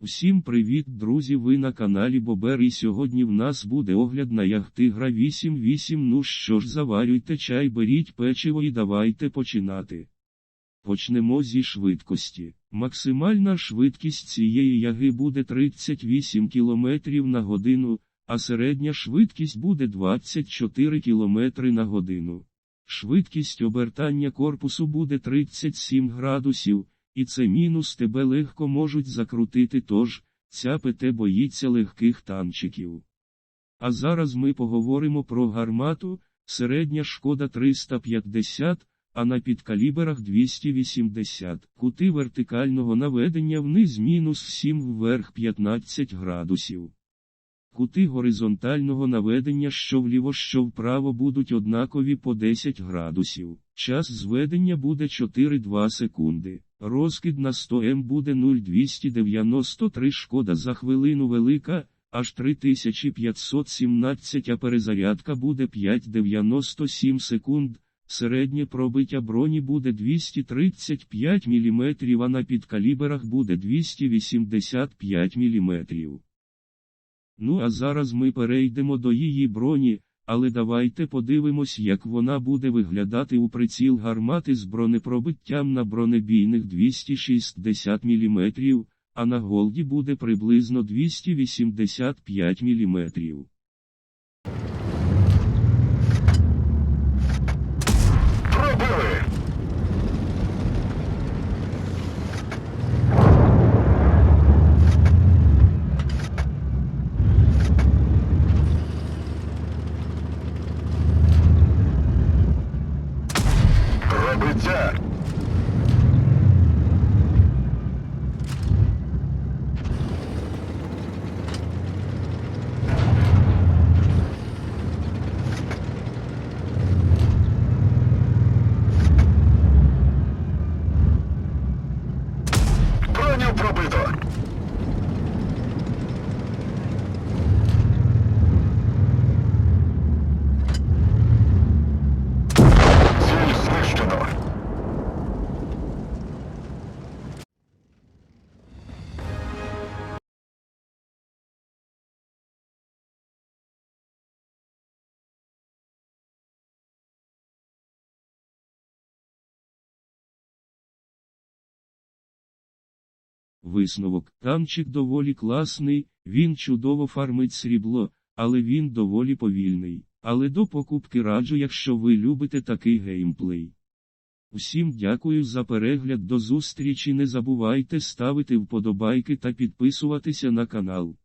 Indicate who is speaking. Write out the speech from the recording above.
Speaker 1: Усім привіт, друзі! Ви на каналі Бобер і сьогодні в нас буде огляд на Яхтигра 88. Ну що ж, заварюйте чай, беріть печиво і давайте починати. Почнемо зі швидкості. Максимальна швидкість цієї яги буде 38 км на годину, а середня швидкість буде 24 км на годину. Швидкість обертання корпусу буде 37 градусів, і це мінус тебе легко можуть закрутити тож, ця ПТ боїться легких танчиків. А зараз ми поговоримо про гармату, середня шкода 350, а на підкаліберах 280, кути вертикального наведення вниз мінус 7 вверх 15 градусів. Кути горизонтального наведення що вліво, що вправо будуть однакові по 10 градусів. Час зведення буде 4-2 секунди. Розкид на 100 М буде 0,293 шкода за хвилину велика, аж 3517, а перезарядка буде 5,97 секунд. Середнє пробиття броні буде 235 мм, а на підкаліберах буде 285 мм. Ну а зараз ми перейдемо до її броні, але давайте подивимось, як вона буде виглядати у приціл гармати з бронепробиттям на бронебійних 260 мм, а на голді буде приблизно 285 мм. Висновок. Танчик доволі класний, він чудово фармить срібло, але він доволі повільний. Але до покупки раджу, якщо ви любите такий геймплей. Усім дякую за перегляд до зустрічі. Не забувайте ставити вподобайки та підписуватися на канал.